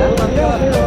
Boa,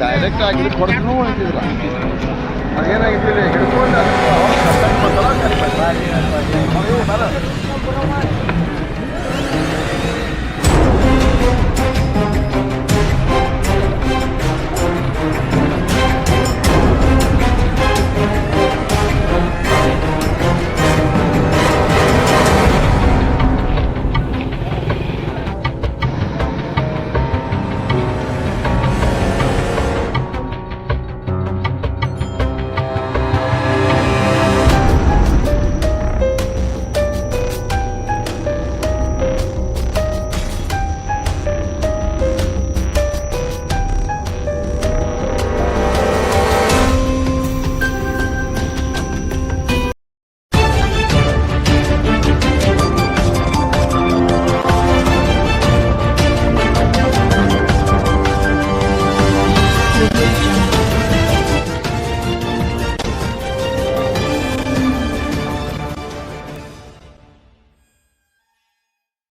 direct ಆಗಿ ಕೊಡ್ತು ಅಂತಿದ್ರ ಅದೇನಾಗಿದ್ದಿಲ್ಲ ಹಿಡ್ಕೊಂಡು ಅದಕ್ಕೆ